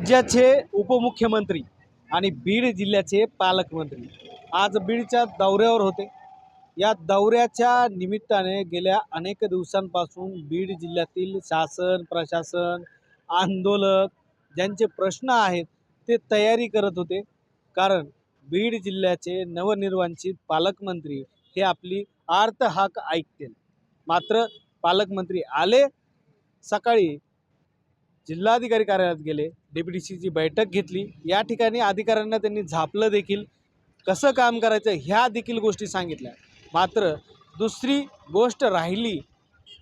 राज्याचे उपमुख्यमंत्री आणि बीड जिल्ह्याचे पालकमंत्री. आज बीडच्या दौऱ्यावर होते. या दौऱ्याच्या निमित्ताने गेल्या अनेक दिवसांपासून बीड जिल्ह्यातील शासन प्रशासन आंदोलक ज्यांचे प्रश्न आहेत ते तयारी करत होते. कारण बीड जिल्ह्याचे नवनिर्वांचित पालकमंत्री हे आपली आर्त हाक ऐकतील. मात्र पालकमंत्री आले सकाळी जिल्हाधिकारी कार्यालयात गेले डेप्युटीसीची बैठक घेतली या ठिकाणी अधिकाऱ्यांना त्यांनी झापलं देखील. कसं काम करायचं ह्या देखील गोष्टी सांगितल्या. मात्र दुसरी गोष्ट राहिली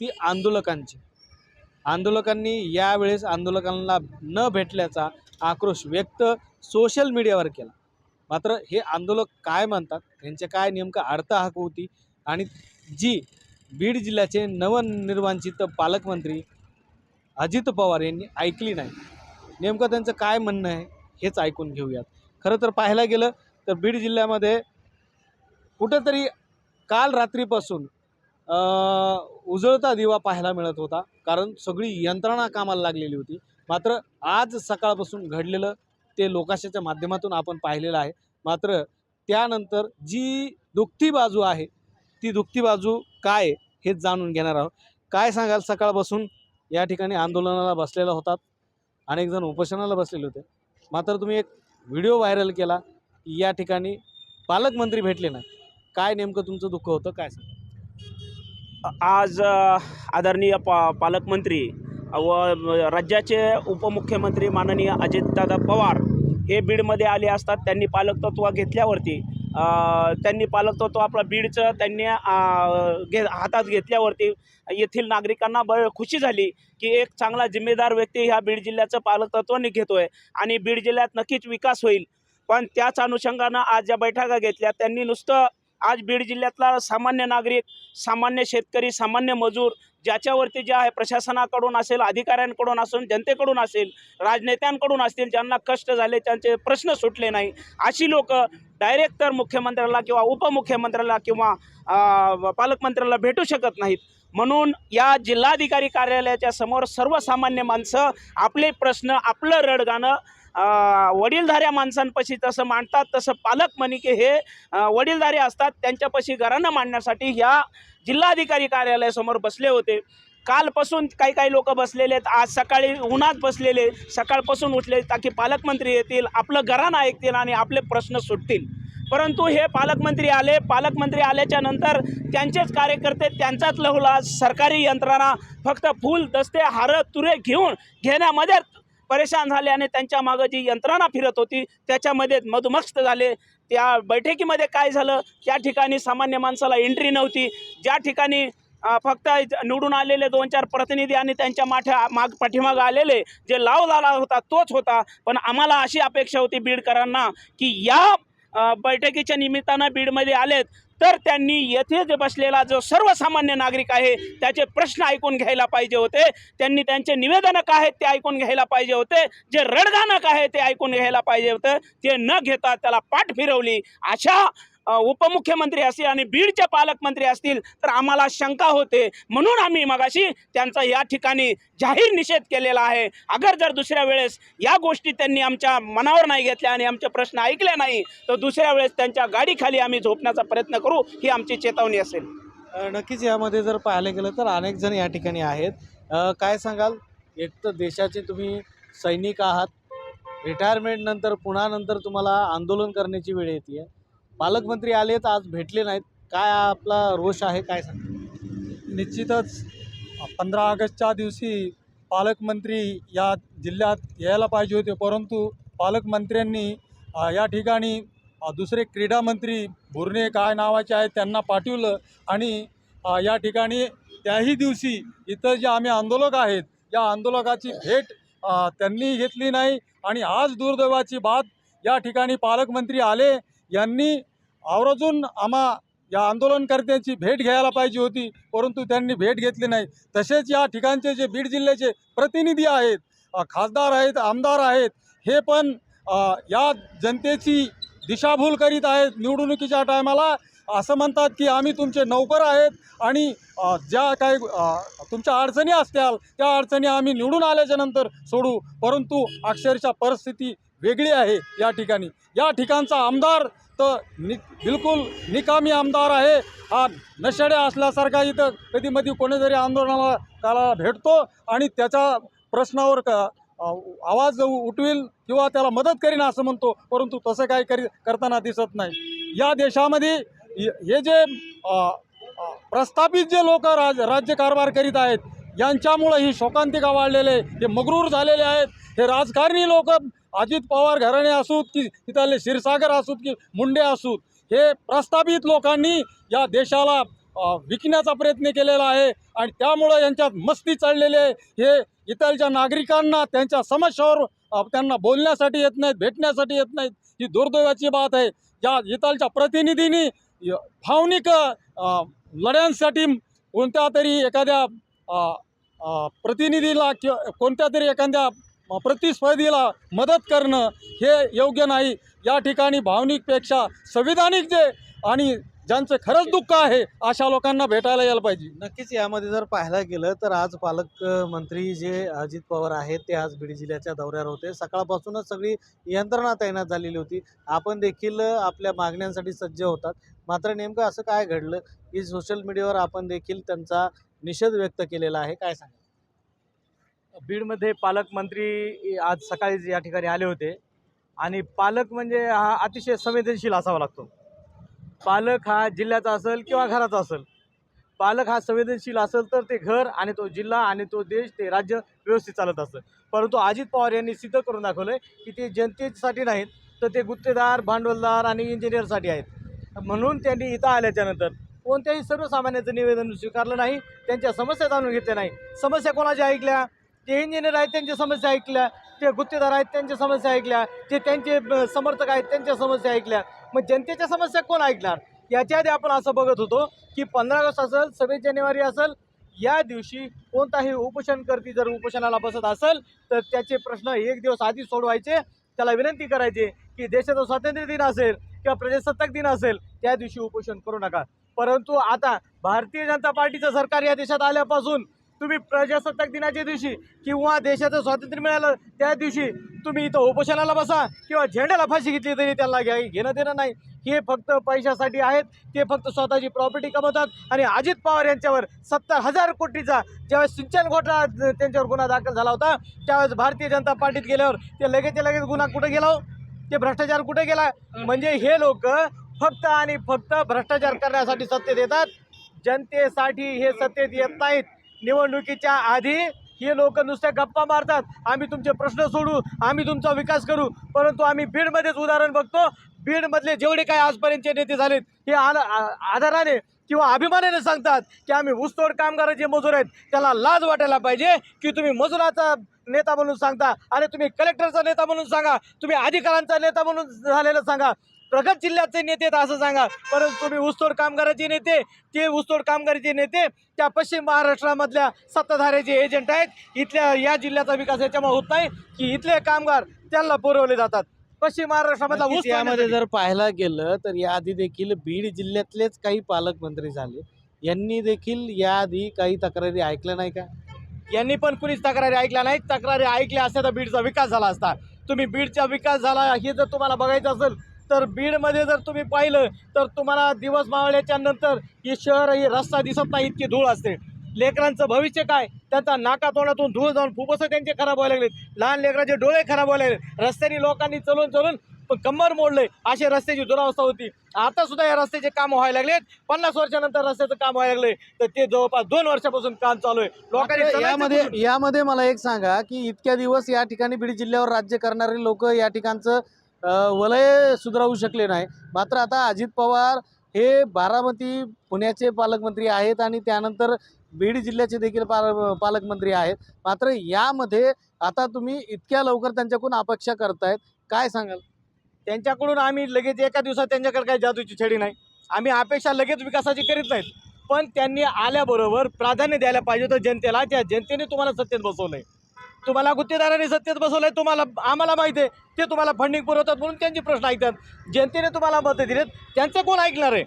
ती आंदोलकांची. आंदोलकांनी यावेळेस आंदोलकांना न भेटल्याचा आक्रोश व्यक्त सोशल मीडियावर केला. मात्र हे आंदोलक काय म्हणतात? यांचे काय नेमकं अर्थ हाक होती? आणि जी बीड जिल्ह्याचे नवनिर्वांचित पालकमंत्री अजित पवार यांनी ऐकली नाही नेमकं त्यांचं काय म्हणणं आहे हेच ऐकून घेऊयात. खरं तर पाहायला गेलं तर बीड जिल्ह्यामध्ये कुठंतरी काल रात्रीपासून उजळता दिवा पाहायला मिळत होता कारण सगळी यंत्रणा कामाला लागलेली होती. मात्र आज सकाळपासून घडलेलं ते लोकाशाच्या माध्यमातून आपण पाहिलेलं आहे. मात्र त्यानंतर जी दुखती बाजू आहे ती दुखती बाजू काय हेच जाणून घेणार आहोत. काय सांगाल सकाळपासून या ठिकाणी आंदोलनाला बसलेला होतात? अनेक जण उपोषणाला बसलेले होते. मात्र तुम्ही एक व्हिडिओ व्हायरल केला की या ठिकाणी पालकमंत्री भेटले नाही. काय नेमकं तुमचं दुःख होतं? काय सांग? आज आदरणीय पा पालकमंत्री व राज्याचे उपमुख्यमंत्री माननीय अजितदादा पवार हे बीडमध्ये आले असतात. त्यांनी पालकतत्व घेतल्यावरती त्यांनी पालकतत्व आपलं बीडचं त्यांनी घे हातात घेतल्यावरती येथील नागरिकांना ब खुशी झाली की एक चांगला जिम्मेदार व्यक्ती ह्या बीड जिल्ह्याचं पालकत्वाने घेतो आहे आणि बीड जिल्ह्यात नक्कीच विकास होईल. पण त्याच अनुषंगानं आज ज्या बैठका घेतल्या त्यांनी नुसतं आज बीड जिल्ह्यातला सामान्य नागरिक सामान्य शेतकरी सामान्य मजूर ज्याच्यावरती जे आहे प्रशासनाकडून असेल अधिकाऱ्यांकडून असून जनतेकडून असेल राजनेत्यांकडून असतील ज्यांना कष्ट झाले त्यांचे प्रश्न सुटले नाही अशी लोक डायरेक्ट तर मुख्यमंत्र्याला किंवा उपमुख्यमंत्र्याला किंवा पालकमंत्र्याला भेटू शकत नाहीत. म्हणून या जिल्हाधिकारी कार्यालयाच्या समोर सर्वसामान्य माणसं आपले प्रश्न आपलं रडगाणं वडीलधाऱ्या माणसांपाशी तसं मांडतात तसं पालक मनिके हे वडीलधारे असतात त्यांच्यापाशी घरानं मांडण्यासाठी ह्या जिल्हाधिकारी कार्यालयासमोर बसले होते. कालपासून काही काही लोक बसलेले आहेत. आज सकाळी उन्हात बसलेले सकाळपासून उठले ताकी पालकमंत्री येतील आपलं घरानं ऐकतील आणि आपले प्रश्न सुटतील. परंतु हे पालकमंत्री आले. पालकमंत्री आल्याच्यानंतर त्यांचेच कार्यकर्ते त्यांचाच लहुला सरकारी यंत्रणा फक्त फूल दस्ते हारं तुरे घेऊन घेण्यामध्ये परेशान झाले आणि त्यांच्या मागं जी यंत्रणा फिरत होती त्याच्यामध्ये मधुमस्त झाले. त्या बैठकीमध्ये काय झालं? त्या ठिकाणी सामान्य माणसाला एंट्री नव्हती. ज्या ठिकाणी फक्त निवडून आलेले दोन चार प्रतिनिधी आणि त्यांच्या माठ्या माग पाठीमागं आलेले जे लाव झाला होता तोच होता. पण आम्हाला अशी अपेक्षा होती बीडकरांना की या बैठकीच्या निमित्तानं बीडमध्ये आलेत तर त्यांनी येथे जे बसलेला जो सर्वसामान्य नागरिक आहे त्याचे प्रश्न ऐकून घ्यायला पाहिजे होते. त्यांनी त्यांचे निवेदनक आहेत ते ऐकून घ्यायला पाहिजे होते. जे रडगानक आहे ते ऐकून घ्यायला पाहिजे होतं. ते न घेता त्याला पाठ फिरवली. अशा उपमुख्यमंत्री असतील आणि बीडचे पालकमंत्री असतील तर आम्हाला शंका होते. म्हणून आम्ही मगाशी त्यांचा या ठिकाणी जाहीर निषेध केलेला आहे. अगर जर दुसऱ्या वेळेस या गोष्टी त्यांनी आमच्या मनावर नाही घेतल्या आणि आमचे प्रश्न ऐकले नाही तर दुसऱ्या वेळेस त्यांच्या गाडीखाली आम्ही झोपण्याचा प्रयत्न करू ही आमची चेतावणी असेल. नक्कीच यामध्ये जर पाहायला गेलं तर अनेक जण या ठिकाणी आहेत. काय सांगाल? एक तर देशाचे तुम्ही सैनिक आहात. रिटायरमेंटनंतर पुन्हा नंतर तुम्हाला आंदोलन करण्याची वेळ येते पालकमंत्री आलेत आज भेटले नाहीत. काय आपला रोष आहे काय सांग निश्चितच. पंधरा ऑगस्टच्या दिवशी पालकमंत्री या जिल्ह्यात यायला पाहिजे होते परंतु पालकमंत्र्यांनी या ठिकाणी दुसरे क्रीडा मंत्री काय नावाचे आहेत त्यांना पाठवलं आणि या ठिकाणी त्याही दिवशी इथं जे आम्ही आंदोलक आहेत या आंदोलकाची भेट त्यांनी घेतली नाही आणि आज दुर्दैवाची बात या ठिकाणी पालकमंत्री आले यांनी आवर्जून आम्हा या आंदोलनकर्त्यांची भेट घ्यायला पाहिजे होती परंतु त्यांनी भेट घेतली नाही. तसेच या ठिकाणचे जे बीड जिल्ह्याचे प्रतिनिधी आहेत खासदार आहेत आमदार आहेत हे पण या जनतेची दिशाभूल करीत आहेत निवडणुकीच्या टायमाला. असं म्हणतात की आम्ही तुमचे नौकर आहेत आणि ज्या काही तुमच्या अडचणी असत्याल त्या अडचणी आम्ही निवडून आल्याच्यानंतर सोडू. परंतु अक्षरशः परिस्थिती वेगळी आहे या ठिकाणी. या ठिकाणचा आमदार तर नि बिलकुल निकामी आमदार आहे हा नशेडे असल्यासारखा इथं कधी मधी कोणीतरी आंदोलनाला त्याला भेटतो आणि त्याच्या प्रश्नावर का आवाज उठवील किंवा त्याला मदत करीन असं म्हणतो परंतु तसं काही करी करताना दिसत नाही या देशामध्ये हे हे जे प्रस्थापित जे लोक राज राज्यकारभार करीत आहेत यांच्यामुळं ही शोकांतिका वाढलेले आहे. हे मगरूर झालेले आहेत हे राजकारणी लोक अजित पवार घराणे असूत की तिथले क्षीरसागर असूत की मुंडे असूत हे प्रस्थापित लोकांनी या देशाला विकण्याचा प्रयत्न केलेला आहे आणि त्यामुळं यांच्यात मस्ती चढलेली आहे. हे इथलच्या नागरिकांना त्यांच्या समस्यावर त्यांना बोलण्यासाठी येत नाहीत भेटण्यासाठी येत नाहीत ही दुर्दैवाची बात आहे. या इथलच्या प्रतिनिधींनी भावनिक लढ्यांसाठी कोणत्या तरी एखाद्या प्रतिनिधीला किंवा कोणत्या तरी एखाद्या प्रतिस्पर्धीला मदत करणं हे योग्य नाही. या ठिकाणी भावनिकपेक्षा संविधानिक जे आणि ज्यांचं खरंच दुःख आहे अशा लोकांना भेटायला यायला पाहिजे. नक्कीच यामध्ये जर पाहायला गेलं तर आज पालकमंत्री जे अजित पवार आहेत ते आज बीड जिल्ह्याच्या दौऱ्यावर होते. सकाळपासूनच सगळी यंत्रणा तैनात झालेली होती. आपण देखील आपल्या मागण्यांसाठी सज्ज होतात. मात्र नेमकं असं काय घडलं? की सोशल मीडियावर आपण देखील त्यांचा निषेध व्यक्त केलेला आहे. काय सांगा बीडमध्ये पालकमंत्री आज सकाळीच या ठिकाणी आले होते. आणि पालक म्हणजे हा अतिशय संवेदनशील असावा लागतो. पालक हा जिल्ह्याचा असेल किंवा घराचा असेल. पालक हा संवेदनशील असेल तर ते घर आणि तो जिल्हा आणि तो देश ते राज्य व्यवस्थित चालत असतं. परंतु अजित पवार यांनी सिद्ध करून दाखवलं आहे की ते जनतेसाठी नाहीत तर ते गुत्तेदार भांडवलदार आणि इंजिनियरसाठी आहेत. म्हणून त्यांनी इथं आल्याच्यानंतर कोणत्याही सर्वसामान्याचं निवेदन स्वीकारलं नाही त्यांच्या समस्या जाणून घेतल्या नाही. समस्या कोणाच्या ऐकल्या? ते इंजिनियर आहेत त्यांच्या समस्या ऐकल्या ते गुत्तेदार आहेत त्यांच्या समस्या ऐकल्या ते त्यांचे समर्थक आहेत त्यांच्या समस्या ऐकल्या. मग जनतेच्या समस्या कोण ऐकणार? याच्या आधी आपण असं बघत होतो की पंधरा ऑगस्ट असेल सव्वीस जानेवारी असेल या दिवशी कोणताही उपोषणकर्ती जर उपोषणाला बसत असेल तर त्याचे प्रश्न एक दिवस आधी सोडवायचे. त्याला विनंती करायची की देशाचा स्वातंत्र्य दिन असेल किंवा प्रजासत्ताक दिन असेल त्या दिवशी उपोषण करू नका. परंतु आता भारतीय जनता पार्टीचं सरकार या देशात आल्यापासून तुम्ही प्रजासत्ताक दिनाच्या दिवशी किंवा देशाचं स्वातंत्र्य मिळालं त्या दिवशी तुम्ही इथं उपोषणाला बसा किंवा झेंड्याला फाशी घेतली तरी त्यांना घ्या घेणं देणं नाही. हे फक्त पैशासाठी आहेत. ते फक्त स्वतःची प्रॉपर्टी कमवतात आणि अजित पवार यांच्यावर सत्तर हजार कोटीचा ज्यावेळेस सिंचन घोटाळा त्यांच्यावर गुन्हा दाखल झाला होता त्यावेळेस भारतीय जनता पार्टीत गेल्यावर ते लगेच लगेच गुन्हा कुठे गेला हो? ते भ्रष्टाचार कुठे गेला? म्हणजे हे लोक फक्त आणि फक्त भ्रष्टाचार करण्यासाठी सत्तेत येतात. जनतेसाठी हे सत्तेत येत नाहीत. निवडणुकीच्या आधी हे लोक नुसत्या गप्पा मारतात. आम्ही तुमचे प्रश्न सोडू आम्ही तुमचा विकास करू. परंतु आम्ही बीडमध्येच उदाहरण बघतो. बीडमधले जेवढे काही आजपर्यंतचे नेते झालेत हे आला आ- किंवा अभिमानाने सांगतात की आम्ही ऊसतोड कामगार जे मजूर आहेत त्याला लाज वाटायला पाहिजे की तुम्ही मजुराचा नेता म्हणून सांगता आणि तुम्ही कलेक्टरचा नेता म्हणून सांगा तुम्ही अधिकाऱ्यांचा नेता म्हणून झालेलं सांगा. प्रगत जिल्ह्याचे नेते आहेत असं सांगा. परंतु तुम्ही ऊसतोड कामगाराचे नेते ते ऊसतोड कामगाराचे नेते त्या पश्चिम महाराष्ट्रामधल्या सत्ताधाऱ्याचे एजंट आहेत. इथल्या या जिल्ह्याचा विकास याच्यामुळे होत नाही की इथले कामगार त्यांना पुरवले जातात. पश्चिम महाराष्ट्रामधला ऊस यामध्ये जर पाहायला गेलं तर याआधी देखील बीड जिल्ह्यातलेच काही पालकमंत्री झाले. यांनी देखील याआधी काही तक्रारी ऐकल्या नाही का? यांनी पण कुणीच तक्रारी ऐकल्या नाहीत. तक्रारी ऐकल्या असत्या तर बीडचा विकास झाला असता. तुम्ही बीडचा विकास झाला हे जर तुम्हाला बघायचं असेल तर बीडमध्ये जर तुम्ही पाहिलं तर तुम्हाला दिवस मावळल्याच्या नंतर हे शहर हे रस्ता दिसत नाही इतकी धूळ असते. लेकरांचं भविष्य काय? त्यांचा नाका तोंडातून धूळ जाऊन फुफसं त्यांचे खराब व्हायला लागलेत. लहान लेकराचे डोळे खराब व्हायला लागले रस्त्याने लोकांनी चलून चलून कंबर मोडले. अशी रस्त्याची दुरावस्था होती. आता सुद्धा या रस्त्याचे काम व्हायला लागलेत. पन्नास वर्षानंतर रस्त्याचं काम व्हायला लागले. तर ते जवळपास दोन वर्षापासून काम चालू आहे. लोकांनी यामध्ये यामध्ये मला एक सांगा की इतक्या दिवस या ठिकाणी बीड जिल्ह्यावर राज्य करणारे लोक या ठिकाणचं वलय सुधारू शकले नाही. मात्र आता अजित पवार हे बारामती पुण्याचे पालकमंत्री आहेत आणि त्यानंतर बीड जिल्ह्याचे देखील पाल पालकमंत्री आहेत. मात्र यामध्ये आता तुम्ही इतक्या लवकर त्यांच्याकडून अपेक्षा करतायत काय सांगाल? त्यांच्याकडून आम्ही लगेच एका दिवसात त्यांच्याकडे काही जादूची छडी नाही. आम्ही अपेक्षा लगेच विकासाची करीत नाहीत. पण त्यांनी आल्याबरोबर प्राधान्य द्यायला पाहिजे होतं जनतेला. त्या जनतेने तुम्हाला सत्तेत आहे तुम्हाला गुत्तेदारांनी सत्तेत बसवलंय तुम्हाला आम्हाला माहिती आहे. ते तुम्हाला फंडिंग पुरवतात म्हणून त्यांचे प्रश्न ऐकतात. जनतेने तुम्हाला मतं दिलेत त्यांचं कोण ऐकणार आहे?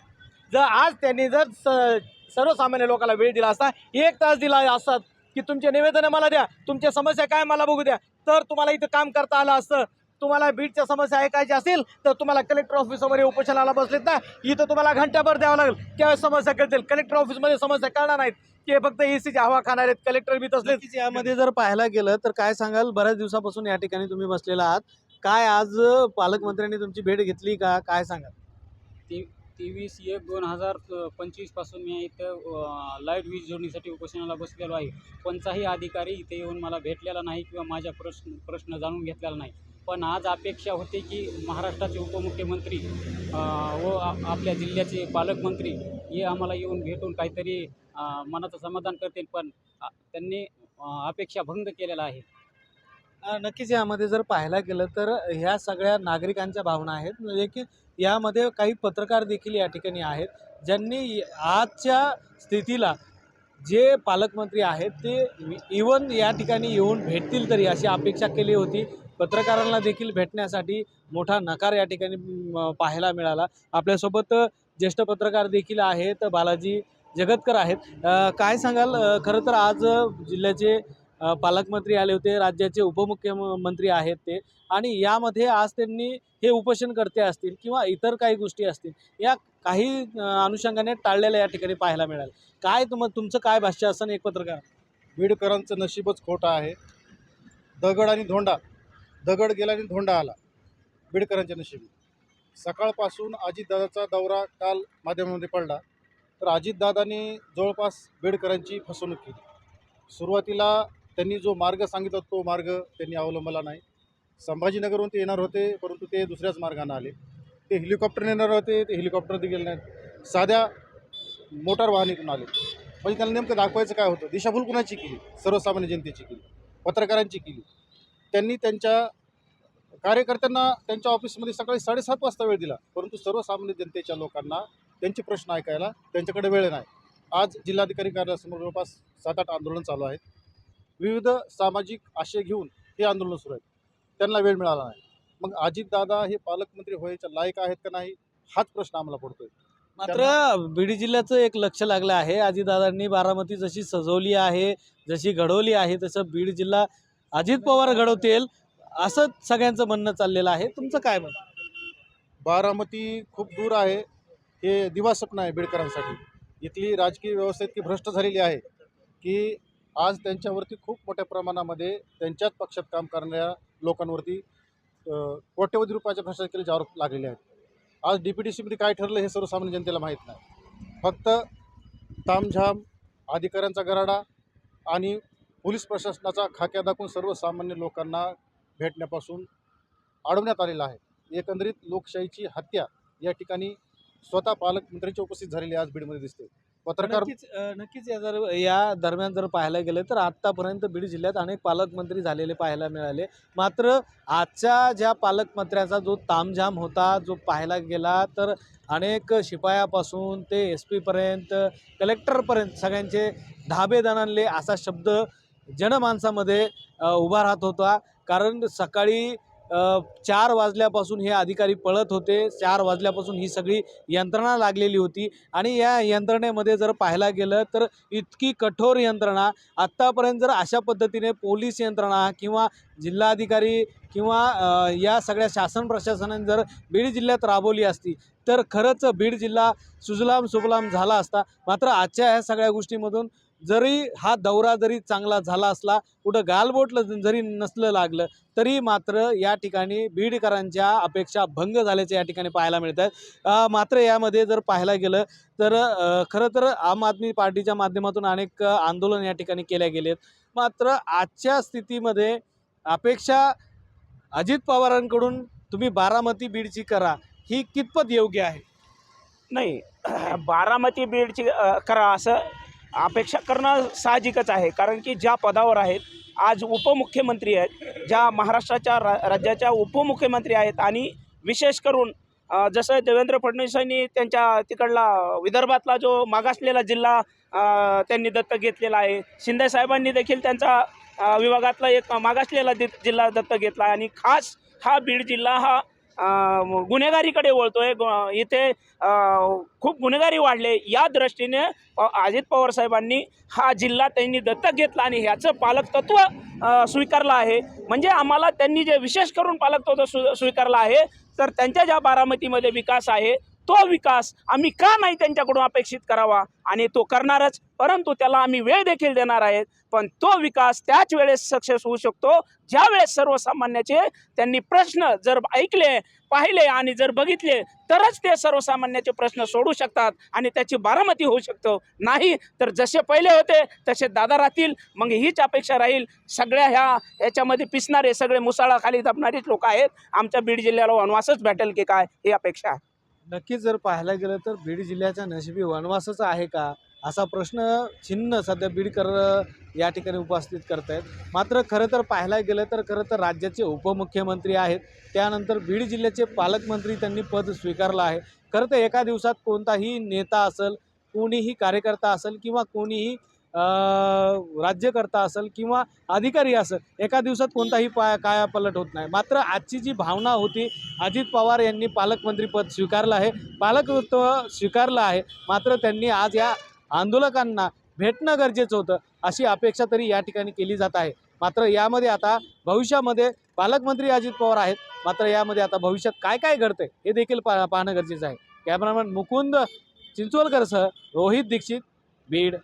जर आज त्यांनी जर स सर्वसामान्य लोकांना वेळ दिला असता एक तास दिला असतात की तुमचे निवेदनं मला द्या तुमच्या समस्या काय मला बघू द्या तर तुम्हाला इथं काम करता आलं असतं. तुम्हाला बीडच्या समस्या ऐकायच्या असतील तर तुम्हाला कलेक्टर ऑफिससमोर हे उपोषणाला बसलेत ना. इथं तुम्हाला घंट्याभर द्यावं लागेल. त्यावेळेस समस्या कळतील? कलेक्टर ऑफिसमध्ये समस्या कळणार नाहीत. की हे फक्त एसीची हवा खाणार आहेत कलेक्टर बी तसलेच. नक्कीच यामध्ये जर पाहायला गेलं तर काय सांगाल? बऱ्याच दिवसापासून या ठिकाणी तुम्ही बसलेला आहात. काय आज पालकमंत्र्यांनी तुमची भेट घेतली का? काय सांगाल? तेवीस एक दोन हजार पंचवीसपासून मी इथं लाइट वीज जोडणीसाठी उपोषणाला बसलेलो आहे. कोणताही अधिकारी इथे येऊन मला भेटलेला नाही किंवा माझ्या प्रश्न प्रश्न जाणून घेतलेला नाही. पण आज अपेक्षा होते की महाराष्ट्राचे उपमुख्यमंत्री व आपल्या जिल्ह्याचे पालकमंत्री हे आम्हाला येऊन भेटून काहीतरी मनाचं समाधान करतील. पण त्यांनी अपेक्षा भंग केलेला आहे. नक्कीच यामध्ये जर पाहायला गेलं तर ह्या सगळ्या नागरिकांच्या भावना आहेत. म्हणजे की यामध्ये काही पत्रकार देखील या ठिकाणी आहेत ज्यांनी आजच्या स्थितीला जे पालकमंत्री आहेत ते इवन या ठिकाणी येऊन भेटतील तरी अशी अपेक्षा केली होती. पत्रकारांना देखील भेटण्यासाठी मोठा नकार या ठिकाणी पाहायला मिळाला. आपल्यासोबत ज्येष्ठ पत्रकार देखील आहेत बालाजी जगतकर आहेत. काय सांगाल? खरं तर आज जिल्ह्याचे पालकमंत्री आले होते राज्याचे उपमुख्यमंत्री आहेत ते. आणि यामध्ये आज त्यांनी हे उपोषण करते असतील किंवा इतर काही गोष्टी असतील या काही अनुषंगाने टाळलेल्या या ठिकाणी पाहायला मिळाल काय तुम तुमचं काय भाष्य असं एक पत्रकार? बीडकरांचं नशीबच खोटं आहे. दगड आणि धोंडा. दगड गेला आणि धोंडा आला. बीडकरांच्या नशिबी. सकाळपासून अजितदादाचा दौरा काल माध्यमामध्ये पडला. तर अजितदादांनी जवळपास बीडकरांची फसवणूक केली. सुरुवातीला त्यांनी जो मार्ग सांगितला तो मार्ग त्यांनी अवलंबला नाही. संभाजीनगरहून ते येणार होते परंतु ते दुसऱ्याच मार्गाने आले. ते हेलिकॉप्टरने येणार होते ते हेलिकॉप्टर गेले नाहीत साध्या मोटार वाहनीतून आले. म्हणजे त्यांना नेमकं दाखवायचं काय होतं? दिशाभूल कुणाची केली? सर्वसामान्य जनतेची केली. पत्रकारांची केली. त्यांनी त्यांच्या कार्यकर्त्यांना त्यांच्या ऑफिसमध्ये सकाळी साडेसात वाजता वेळ दिला. परंतु सर्वसामान्य जनतेच्या लोकांना त्यांचे प्रश्न ऐकायला त्यांच्याकडे वेळ नाही. आज जिल्हाधिकारी कार्यालयासमोर जवळपास सात आठ आंदोलन चालू आहेत. विविध सामाजिक आशय घेऊन हे आंदोलन सुरू आहेत. त्यांना वेळ मिळाला नाही. मग अजितदादा हे पालकमंत्री व्हायच्या लायक आहेत का नाही हाच प्रश्न आम्हाला पडतोय. मात्र बीड जिल्ह्याचं एक लक्ष लागलं आहे. अजितदादांनी बारामती जशी सजवली आहे जशी घडवली आहे तसं बीड जिल्हा अजित पवार घडवतील असं सगळ्यांचं म्हणणं चाललेलं आहे. तुमचं काय म्हण बारामती खूप दूर आहे. हे दिवास्वप्न आहे बीडकरांसाठी. इथली राजकीय व्यवस्था इतकी भ्रष्ट झालेली आहे की आज त्यांच्यावरती खूप मोठ्या प्रमाणामध्ये त्यांच्याच पक्षात काम करणाऱ्या लोकांवरती कोट्यवधी रुपयाच्या भ्रष्टाचार केल्याचे आरोप लागलेले आहेत. आज डी पी टी सीमध्ये काय ठरलं हे सर्वसामान्य जनतेला माहीत नाही. फक्त तामझाम अधिकाऱ्यांचा गराडा आणि पोलीस प्रशासनाचा खाक्या दाखवून सर्वसामान्य लोकांना भेटण्यापासून अडवण्यात आलेला आहे. एकंदरीत लोकशाहीची हत्या या ठिकाणी स्वतः पालकमंत्र्यांची उपस्थित झालेली आज बीडमध्ये दिसते. पत्रकार नक्कीच नक्कीच या जर या दरम्यान जर पाहायला गेलं तर आत्तापर्यंत बीड जिल्ह्यात अनेक पालकमंत्री झालेले पाहायला मिळाले. मात्र आजच्या ज्या पालकमंत्र्याचा जो तामझाम होता जो पाहायला गेला तर अनेक शिपायापासून ते एस पीपर्यंत कलेक्टरपर्यंत सगळ्यांचे धाबे असा शब्द जनमानसामध्ये उभा राहत होता. कारण सकाळी चार वाजल्यापासून हे अधिकारी पळत होते. चार वाजल्यापासून ही सगळी यंत्रणा लागलेली होती. आणि या यंत्रणेमध्ये जर पाहायला गेलं तर इतकी कठोर यंत्रणा आत्तापर्यंत जर अशा पद्धतीने पोलीस यंत्रणा किंवा जिल्हाधिकारी किंवा या सगळ्या शासन प्रशासनाने जर बीड जिल्ह्यात राबवली असती तर खरंच बीड जिल्हा सुजलाम सुफलाम झाला असता. मात्र आजच्या ह्या सगळ्या गोष्टीमधून जरी हा दौरा जरी चांगला झाला असला कुठं गालबोटलं जरी नसलं लागलं तरी मात्र या ठिकाणी बीडकरांच्या अपेक्षा भंग झाल्याचे या ठिकाणी पाहायला मिळत आहेत मात्र यामध्ये जर पाहायला गेलं तर खरं तर आम आदमी पार्टीच्या माध्यमातून अनेक आंदोलन या ठिकाणी केल्या गेलेत. मात्र आजच्या स्थितीमध्ये अपेक्षा अजित पवारांकडून तुम्ही बारामती बीडची करा ही कितपत योग्य आहे? नाही बारामती बीडची करा असं अपेक्षा करणं साहजिकच आहे. कारण की ज्या पदावर आहेत आज उपमुख्यमंत्री आहेत ज्या महाराष्ट्राच्या रा राज्याच्या उपमुख्यमंत्री आहेत आणि विशेष करून जसं देवेंद्र फडणवीसांनी त्यांच्या तिकडला विदर्भातला जो मागासलेला जिल्हा त्यांनी दत्तक घेतलेला आहे. शिंदेसाहेबांनी देखील त्यांचा विभागातला एक मागासलेला जिल्हा दत्तक घेतला आहे. आणि खास हा बीड जिल्हा हा गुन्हेगारीकडे वळतोय. इथे खूप गुन्हेगारी वाढले. या दृष्टीने अजित पवार साहेबांनी हा जिल्हा त्यांनी दत्तक घेतला आणि ह्याचं पालकतत्व स्वीकारलं आहे. म्हणजे आम्हाला त्यांनी जे विशेष करून पालकत्व स्वीकारलं आहे तर त्यांच्या ज्या बारामतीमध्ये विकास आहे तो विकास आम्ही का नाही त्यांच्याकडून अपेक्षित करावा? आणि तो करणारच परंतु त्याला आम्ही वेळ देखील देणार आहेत. पण तो विकास त्याच वेळेस सक्सेस होऊ शकतो ज्या वेळेस सर्वसामान्याचे त्यांनी प्रश्न जर ऐकले पाहिले आणि जर बघितले तरच ते सर्वसामान्याचे प्रश्न सोडू शकतात आणि त्याची बारामती होऊ शकतो. नाही तर जसे पहिले होते तसे दादा राहतील मग हीच अपेक्षा राहील. सगळ्या ह्या याच्यामध्ये पिसणारे सगळे मुसाळाखाली दबणारीच लोक आहेत. आमच्या बीड जिल्ह्याला वनवासच भेटेल की काय ही अपेक्षा आहे. नक्कीच जर पाहायला गेलं तर बीड जिल्ह्याच्या नशिबी वनवासच आहे का? असा प्रश्न चिन्ह सध्या बीडकर या ठिकाणी उपस्थित करत आहेत मात्र खरं तर पाहायला गेलं तर खरं तर राज्याचे उपमुख्यमंत्री आहेत. त्यानंतर बीड जिल्ह्याचे पालकमंत्री त्यांनी पद स्वीकारलं आहे. खरं तर एका दिवसात कोणताही नेता असेल कोणीही कार्यकर्ता असेल किंवा कोणीही राज्यकर्ता असेल किंवा अधिकारी असेल एका दिवसात कोणताही पा कायापलट होत नाही. मात्र आजची जी भावना होती अजित पवार यांनी पालकमंत्रीपद स्वीकारलं आहे. पालकत्व स्वीकारलं आहे. मात्र त्यांनी आज या आंदोलकांना भेटणं गरजेचं होतं अशी अपेक्षा तरी या ठिकाणी केली जात आहे. मात्र यामध्ये आता भविष्यामध्ये पालकमंत्री अजित पवार आहेत. मात्र यामध्ये आता भविष्यात काय काय घडतंय हे देखील पा पाहणं गरजेचं आहे. कॅमेरामॅन मुकुंद चिंचोलकरसह रोहित दीक्षित बीड.